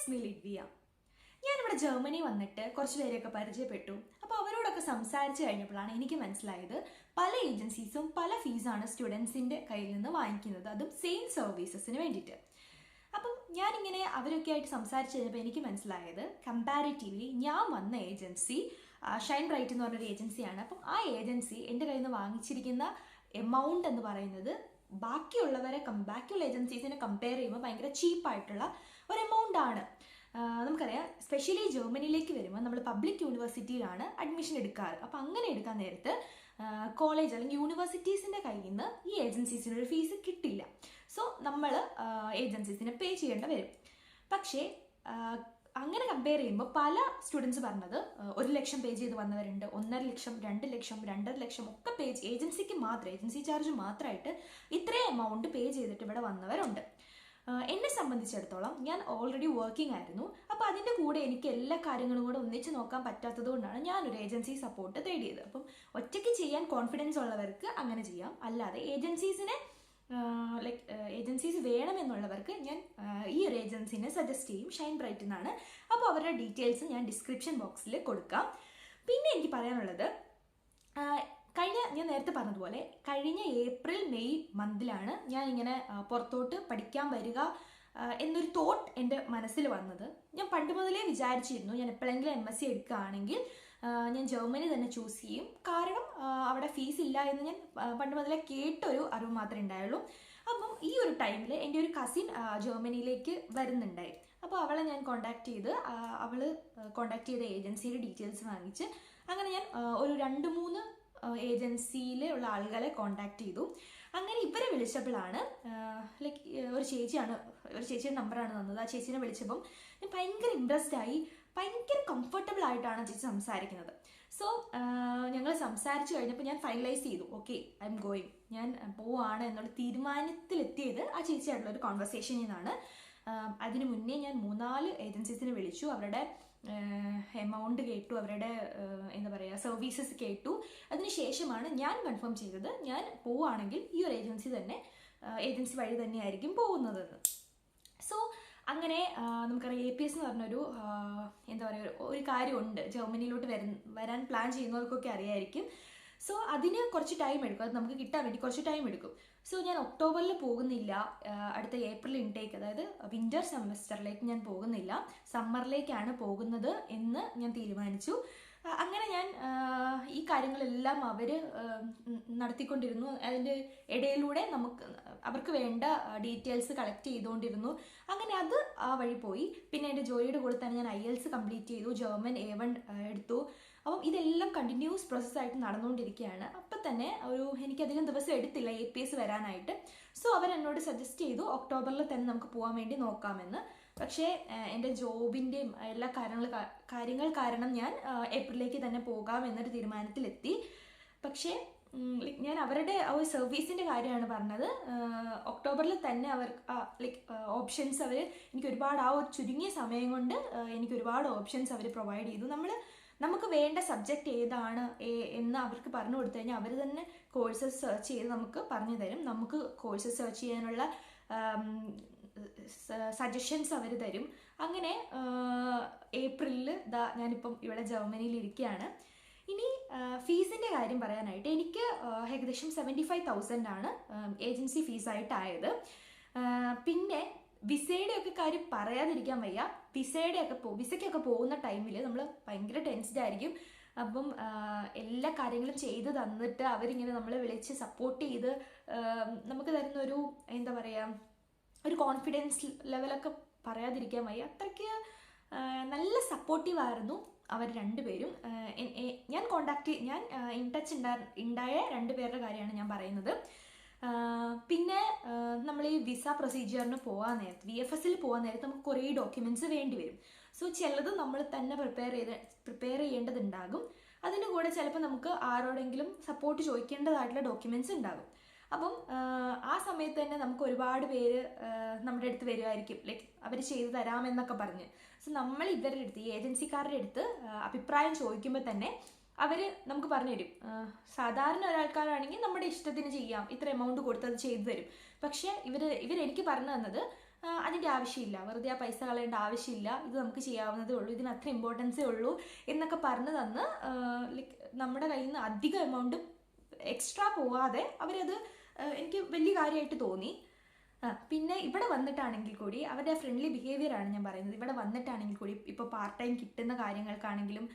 It's me Livya ഞാനിവിടെ Germany വന്നിട്ട് കുറച്ച് പേരെയൊക്കെ പരിചയപ്പെട്ടു. അപ്പോൾ അവരോടൊക്കെ സംസാരിച്ച് കഴിഞ്ഞപ്പോഴാണ് എനിക്ക് മനസ്സിലായത് പല ഏജൻസീസും പല ഫീസാണ് സ്റ്റുഡൻസിന്റെ കയ്യിൽ നിന്ന് വാങ്ങിക്കുന്നത്. അതും സെയിം സർവീസസിന് വേണ്ടിയിട്ട്. അപ്പം ഞാനിങ്ങനെ അവരൊക്കെ ആയിട്ട് സംസാരിച്ച് കഴിഞ്ഞപ്പോൾ എനിക്ക് മനസ്സിലായത് കമ്പാരിറ്റീവ്ലി ഞാൻ വന്ന ഏജൻസി ഷൈൻ ബ്രൈറ്റ് എന്ന് പറഞ്ഞൊരു ഏജൻസിയാണ് അപ്പം ആ ഏജൻസി എന്റെ കയ്യിൽ നിന്ന് വാങ്ങിച്ചിരിക്കുന്ന എമൗണ്ട് എന്ന് പറയുന്നത് ബാക്കിയുള്ളവരെ ബാക്കിയുള്ള ഏജൻസീസിനെ കമ്പയർ ചെയ്യുമ്പോൾ ഭയങ്കര ചീപ്പായിട്ടുള്ള ഒരു എമൗണ്ട് ആണ് നമുക്കറിയാം സ്പെഷ്യലി ജർമ്മനിയിലേക്ക് വരുമ്പോൾ നമ്മൾ പബ്ലിക് യൂണിവേഴ്സിറ്റിയിലാണ് അഡ്മിഷൻ എടുക്കാറ്. അപ്പം അങ്ങനെ എടുക്കാൻ നേരത്ത് കോളേജ് അല്ലെങ്കിൽ യൂണിവേഴ്സിറ്റീസിന്റെ കയ്യിൽ നിന്ന് ഈ ഏജൻസീസിനൊരു ഫീസ് കിട്ടില്ല. സോ നമ്മൾ ഏജൻസീസിനെ പേ ചെയ്യേണ്ട വരും. പക്ഷേ അങ്ങനെ കമ്പയർ ചെയ്യുമ്പോൾ പല സ്റ്റുഡൻസ് പറഞ്ഞത് ഒരു ലക്ഷം പേ ചെയ്ത് വന്നവരുണ്ട് ഒന്നര ലക്ഷം രണ്ട് ലക്ഷം രണ്ടര ലക്ഷം ഒക്കെ പേ ഏജൻസിക്ക് മാത്രം ഏജൻസി ചാർജ് മാത്രമായിട്ട് ഇത്രയും എമൗണ്ട് പേ ചെയ്തിട്ട് ഇവിടെ വന്നവരുണ്ട്. എന്നെ സംബന്ധിച്ചിടത്തോളം ഞാൻ ഓൾറെഡി വർക്കിംഗ് ആയിരുന്നു. അപ്പോൾ അതിന്റെ കൂടെ എനിക്ക് എല്ലാ കാര്യങ്ങളും കൂടെ ഒന്നിച്ച് നോക്കാൻ പറ്റാത്തത് കൊണ്ടാണ് ഞാനൊരു ഏജൻസി സപ്പോർട്ട് തേടിയത്. അപ്പം ഒറ്റയ്ക്ക് ചെയ്യാൻ കോൺഫിഡൻസ് ഉള്ളവർക്ക് അങ്ങനെ ചെയ്യാം. അല്ലാതെ ഏജൻസീസിനെ ലൈക്ക് ഏജൻസീസ് വേണമെന്നുള്ളവർക്ക് ഞാൻ ഈ ഒരു ഏജൻസിനെ സജസ്റ്റ് ചെയ്യും. ഷൈൻ ബ്രൈറ്റ് എന്നാണ്. അപ്പോൾ അവരുടെ ഡീറ്റെയിൽസ് ഞാൻ ഡിസ്ക്രിപ്ഷൻ ബോക്സിൽ കൊടുക്കാം. പിന്നെ എനിക്ക് പറയാനുള്ളത് കഴിഞ്ഞ ഞാൻ നേരത്തെ പറഞ്ഞതുപോലെ കഴിഞ്ഞ ഏപ്രിൽ മെയ് മന്തിലാണ് ഞാൻ ഇങ്ങനെ പുറത്തോട്ട് പഠിക്കാൻ വരിക എന്നൊരു തോട്ട് എന്റെ മനസ്സിൽ വന്നത്. ഞാൻ പണ്ട് മുതലേ വിചാരിച്ചിരുന്നു ഞാൻ എപ്പോഴെങ്കിലും എം എസ് സി എടുക്കുകയാണെങ്കിൽ ഞാൻ ജർമ്മനി തന്നെ ചൂസ് ചെയ്യും. കാരണം അവിടെ ഫീസ് ഇല്ല എന്ന് ഞാൻ പണ്ട് മുതലേ കേട്ടൊരു അറിവ് മാത്രമേ ഉണ്ടായുള്ളൂ. അപ്പം ഈ ഒരു ടൈമിൽ എന്റെ ഒരു കസിൻ ജർമ്മനിയിലേക്ക് വരുന്നുണ്ടായി അപ്പോൾ അവളെ ഞാൻ കോണ്ടാക്ട് ചെയ്ത് അവൾ കോണ്ടാക്ട് ചെയ്ത ഏജൻസിയുടെ ഡീറ്റെയിൽസ് വാങ്ങിച്ച് അങ്ങനെ ഞാൻ ഒരു രണ്ട് മൂന്ന് ഏജൻസിയിലെ ഉള്ള ആളുകളെ കോണ്ടാക്ട് ചെയ്തു. അങ്ങനെ ഇവരെ വിളിച്ചപ്പോഴാണ് ലൈക്ക് ഒരു ചേച്ചിയാണ് ഒരു ചേച്ചിയുടെ നമ്പറാണ് തന്നത്. ആ ചേച്ചീനെ വിളിച്ചപ്പം ഞാൻ ഭയങ്കര ഇമ്പ്രസ്ഡ് ആയി ഭയങ്കര കംഫർട്ടബിൾ ആയിട്ടാണ് ചേച്ചി സംസാരിക്കുന്നത്. സോ ഞങ്ങൾ സംസാരിച്ചു കഴിഞ്ഞപ്പോൾ ഞാൻ ഫൈനലൈസ് ചെയ്തു. ഓക്കെ ഐ എം ഗോയിങ് ഞാൻ പോവാണ് എന്നുള്ള തീരുമാനത്തിലെത്തിയത് ആ ചേച്ചിയായിട്ടുള്ള ഒരു കോൺവെർസേഷനിൽ നിന്നാണ്. അതിന് മുന്നേ ഞാൻ മൂന്നാൽ ഏജൻസീസിനെ വിളിച്ചു. അവരുടെ എമൗണ്ട് കേട്ടു അവരുടെ എന്താ പറയുക സർവീസസ് കേട്ടു. അതിനുശേഷമാണ് ഞാൻ കൺഫേം ചെയ്തത് ഞാൻ പോവുകയാണെങ്കിൽ ഈ ഒരു ഏജൻസി തന്നെ ഏജൻസി വഴി തന്നെയായിരിക്കും പോകുന്നതെന്ന് സോ അങ്ങനെ നമുക്കറിയാം എ പി എസ് എന്ന് പറഞ്ഞൊരു എന്താ പറയുക ഒരു- കാര്യമുണ്ട്. ജർമ്മനിയിലോട്ട് വരാൻ പ്ലാൻ ചെയ്യുന്നവർക്കൊക്കെ അറിയായിരിക്കും. സോ അതിന് കുറച്ച് ടൈം എടുക്കും. അത് നമുക്ക് കിട്ടാൻ വേണ്ടി കുറച്ച് ടൈം എടുക്കും. സോ ഞാൻ ഒക്ടോബറിൽ പോകുന്നില്ല. അടുത്ത ഏപ്രിൽ ഇൻടേക്ക് അതായത് വിന്റർ സെമസ്റ്ററിലേക്ക് ഞാൻ പോകുന്നില്ല. സമ്മറിലേക്കാണ് പോകുന്നത് എന്ന് ഞാൻ തീരുമാനിച്ചു. അങ്ങനെ ഞാൻ ഈ കാര്യങ്ങളെല്ലാം അവർ നടത്തിക്കൊണ്ടിരുന്നു. അതിന്റെ ഇടയിലൂടെ നമുക്ക് അവർക്ക് വേണ്ട ഡീറ്റെയിൽസ് കളക്ട് ചെയ്തുകൊണ്ടിരുന്നു. അങ്ങനെ അത് ആ വഴി പോയി. പിന്നെ എന്റെ ജോലിയുടെ കൂടെ തന്നെ ഞാൻ ഐ എൽസ് കംപ്ലീറ്റ് ചെയ്തു. ജർമ്മൻ എ വൺ എടുത്തു. അപ്പം ഇതെല്ലാം കണ്ടിന്യൂസ് പ്രോസസ്സായിട്ട് നടന്നുകൊണ്ടിരിക്കുകയാണ്. അപ്പം തന്നെ ഒരു എനിക്കധികം ദിവസം എടുത്തില്ല എ പി എസ് വരാനായിട്ട്. സോ അവരെന്നോട് സജസ്റ്റ് ചെയ്തു ഒക്ടോബറിൽ തന്നെ നമുക്ക് പോകാൻ വേണ്ടി നോക്കാമെന്ന്. പക്ഷേ എന്റെ ജോബിന്റെയും എല്ലാ കാര്യങ്ങൾ കാര്യങ്ങൾ കാരണം ഞാൻ ഏപ്രിലേക്ക് തന്നെ പോകാം എന്നൊരു തീരുമാനത്തിലെത്തി. പക്ഷേ ഞാൻ അവരുടെ ആ ഒരു സർവീസിന്റെ കാര്യമാണ് പറഞ്ഞത്. ഒക്ടോബറിൽ തന്നെ അവർ ലൈക്ക് ഓപ്ഷൻസ് അവർ എനിക്ക് ഒരുപാട് ആ ഒരു ചുരുങ്ങിയ സമയം കൊണ്ട് എനിക്ക് ഒരുപാട് ഓപ്ഷൻസ് അവർ പ്രൊവൈഡ് ചെയ്തു. നമ്മൾ നമുക്ക് വേണ്ട സബ്ജക്റ്റ് ഏതാണ് എന്ന് അവർക്ക് പറഞ്ഞു കൊടുത്തു കഴിഞ്ഞാൽ അവർ തന്നെ കോഴ്സസ് സെർച്ച് ചെയ്ത് നമുക്ക് പറഞ്ഞു തരും. നമുക്ക് കോഴ്സസ് സെർച്ച് ചെയ്യാനുള്ള സജഷൻസ് അവർ തരും. അങ്ങനെ ഏപ്രിലിൽ ദാ ഞാനിപ്പം ഇവിടെ ജർമ്മനിയിൽ ഇരിക്കുകയാണ് ഇനി ഫീസിന്റെ കാര്യം പറയാനായിട്ട് എനിക്ക് ഏകദേശം സെവന്റി ഫൈവ് തൗസൻഡ് ആണ് ഏജൻസി ഫീസായിട്ടായത്. പിന്നെ വിസയുടെ ഒക്കെ കാര്യം പറയാതിരിക്കാൻ വയ്യ. വിസയുടെ ഒക്കെ പോ വിസയ്ക്കൊക്കെ പോകുന്ന ടൈമിൽ നമ്മൾ ഭയങ്കര ടെൻസ്ഡ് ആയിരിക്കും. അപ്പം എല്ലാ കാര്യങ്ങളും ചെയ്ത് തന്നിട്ട് അവരിങ്ങനെ നമ്മളെ വിളിച്ച് സപ്പോർട്ട് ചെയ്ത് നമുക്ക് തരുന്നൊരു എന്താ പറയുക ഒരു കോൺഫിഡൻസ് ലെവലൊക്കെ പറയാതിരിക്കാൻ വയ്യ. അത്രയ്ക്ക് നല്ല സപ്പോർട്ടീവ് ആയിരുന്നു അവർ രണ്ടുപേരും. ഞാൻ കോണ്ടാക്ട് ഞാൻ ഇൻ ടച്ച് ഉണ്ടാ ഉണ്ടായ രണ്ടുപേരുടെ കാര്യമാണ് ഞാൻ പറയുന്നത്. പിന്നെ നമ്മൾ ഈ വിസ പ്രൊസീജിയറിന് പോകാൻ നേരത്ത് വി എഫ് എസിൽ പോകാൻ നേരത്ത് നമുക്ക് കുറേ ഡോക്യുമെന്റ്സ് വേണ്ടി വരും. സോ ചിലത് നമ്മൾ തന്നെ പ്രിപ്പയർ ചെയ്ത് പ്രിപ്പയർ ചെയ്യേണ്ടതുണ്ടാകും. അതിന്റെ കൂടെ ചിലപ്പോൾ നമുക്ക് ആരോടെങ്കിലും സപ്പോർട്ട് ചോദിക്കേണ്ടതായിട്ടുള്ള ഡോക്യുമെന്റ്സ് ഉണ്ടാകും. അപ്പം ആ സമയത്ത് തന്നെ നമുക്ക് ഒരുപാട് പേര് നമ്മുടെ അടുത്ത് വരുമായിരിക്കും ലൈക്ക് അവർ ചെയ്തു തരാമെന്നൊക്കെ പറഞ്ഞ്. സോ നമ്മൾ ഇവരുടെ അടുത്ത് ഈ ഏജൻസിക്കാരുടെ അടുത്ത് അഭിപ്രായം ചോദിക്കുമ്പോൾ തന്നെ അവർ നമുക്ക് പറഞ്ഞു തരും. സാധാരണ ഒരാൾക്കാരാണെങ്കിൽ നമ്മുടെ ഇഷ്ടത്തിന് ചെയ്യാം. ഇത്ര എമൗണ്ട് കൊടുത്തത് ചെയ്തു തരും. പക്ഷേ ഇവർ ഇവരെനിക്ക് പറഞ്ഞു തന്നത് അതിന്റെ ആവശ്യമില്ല. വെറുതെ ആ പൈസ കളയേണ്ട ആവശ്യമില്ല. ഇത് നമുക്ക് ചെയ്യാവുന്നതേ ഉള്ളൂ. ഇതിന് അത്ര ഇമ്പോർട്ടൻസേ ഉള്ളൂ എന്നൊക്കെ പറഞ്ഞു തന്ന് ലൈക്ക് നമ്മുടെ കയ്യിൽ നിന്ന് അധികം എമൗണ്ട് എക്സ്ട്രാ പോവാതെ അവരത് എനിക്ക് വലിയ കാര്യമായിട്ട് തോന്നി. പിന്നെ ഇവിടെ വന്നിട്ടാണെങ്കിൽ കൂടി അവരുടെ ഫ്രണ്ട്ലി ബിഹേവിയർ ആണ് ഞാൻ പറയുന്നത്. ഇവിടെ വന്നിട്ടാണെങ്കിൽ കൂടി ഇപ്പോൾ പാർട്ട് ടൈം കിട്ടുന്ന കാര്യങ്ങൾക്കാണെങ്കിലും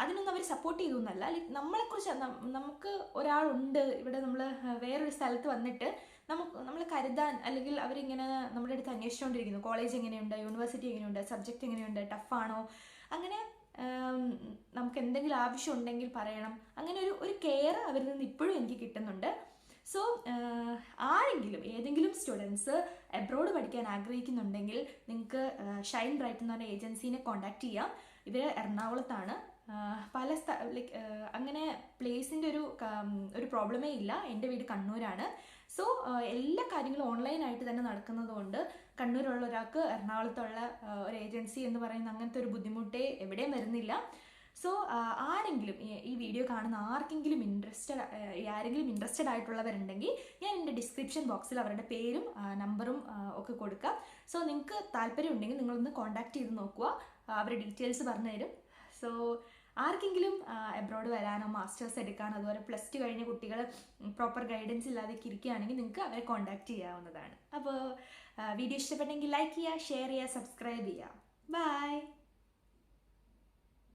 അതിനൊന്നും അവർ സപ്പോർട്ട് ചെയ്തൊന്നല്ല ലൈക്ക് നമ്മളെക്കുറിച്ച് നമുക്ക് ഒരാളുണ്ട് ഇവിടെ നമ്മൾ വേറൊരു സ്ഥലത്ത് വന്നിട്ട് നമുക്ക് നമ്മൾ കരുതാൻ അല്ലെങ്കിൽ അവരിങ്ങനെ നമ്മുടെ അടുത്ത് അന്വേഷിച്ചുകൊണ്ടിരിക്കുന്നു കോളേജ് എങ്ങനെയുണ്ട്? യൂണിവേഴ്സിറ്റി എങ്ങനെയുണ്ട്? സബ്ജക്റ്റ് എങ്ങനെയുണ്ട്? ടഫാണോ അങ്ങനെ നമുക്ക് എന്തെങ്കിലും ആവശ്യം ഉണ്ടെങ്കിൽ പറയണം. അങ്ങനെ ഒരു ഒരു കെയർ അവരിൽ നിന്ന് ഇപ്പോഴും എനിക്ക് കിട്ടുന്നുണ്ട്. സോ ആരെങ്കിലും ഏതെങ്കിലും സ്റ്റുഡൻസ് എബ്രോഡ് പഠിക്കാൻ ആഗ്രഹിക്കുന്നുണ്ടെങ്കിൽ നിങ്ങൾക്ക് ഷൈൻ ബ്രൈറ്റ് എന്ന് പറഞ്ഞ ഏജൻസീനെ കോൺടാക്ട് ചെയ്യാം. ഇവർ എറണാകുളത്താണ്. പല സ്ഥ ലൈക്ക് അങ്ങനെ പ്ലേസിന്റെ ഒരു ഒരു പ്രോബ്ലമേ ഇല്ല. എന്റെ വീട് കണ്ണൂരാണ്. സോ എല്ലാ കാര്യങ്ങളും ഓൺലൈനായിട്ട് തന്നെ നടക്കുന്നതുകൊണ്ട് കണ്ണൂരുള്ള ഒരാൾക്ക് എറണാകുളത്തുള്ള ഒരു ഏജൻസി എന്ന് പറയുന്ന അങ്ങനത്തെ ഒരു ബുദ്ധിമുട്ടേ എവിടെയും വരുന്നില്ല. സോ ആരെങ്കിലും ഈ- വീഡിയോ കാണുന്ന ആർക്കെങ്കിലും ഇൻട്രസ്റ്റഡ് ആരെങ്കിലും ഇൻട്രസ്റ്റഡ് ആയിട്ടുള്ളവരുണ്ടെങ്കിൽ ഞാൻ എന്റെ ഡിസ്ക്രിപ്ഷൻ ബോക്സിൽ അവരുടെ പേരും നമ്പറും ഒക്കെ കൊടുക്കാം. സോ നിങ്ങൾക്ക് താല്പര്യം ഉണ്ടെങ്കിൽ നിങ്ങളൊന്ന് കോൺടാക്ട് ചെയ്ത് നോക്കുക. അവരുടെ ഡീറ്റെയിൽസ് പറഞ്ഞു തരും. സോ ആർക്കെങ്കിലും എബ്രോഡ് വരാനോ മാസ്റ്റേഴ്സ് എടുക്കാനോ അതുപോലെ പ്ലസ് ടു കഴിഞ്ഞ കുട്ടികൾ പ്രോപ്പർ ഗൈഡൻസ് ഇല്ലാതെ ഇരിക്കുകയാണെങ്കിൽ നിങ്ങൾക്ക് അവരെ കോൺടാക്ട് ചെയ്യാവുന്നതാണ്. അപ്പോൾ വീഡിയോ ഇഷ്ടപ്പെട്ടെങ്കിൽ ലൈക്ക് ചെയ്യുക ഷെയർ ചെയ്യുക സബ്സ്ക്രൈബ് ചെയ്യുക. ബൈ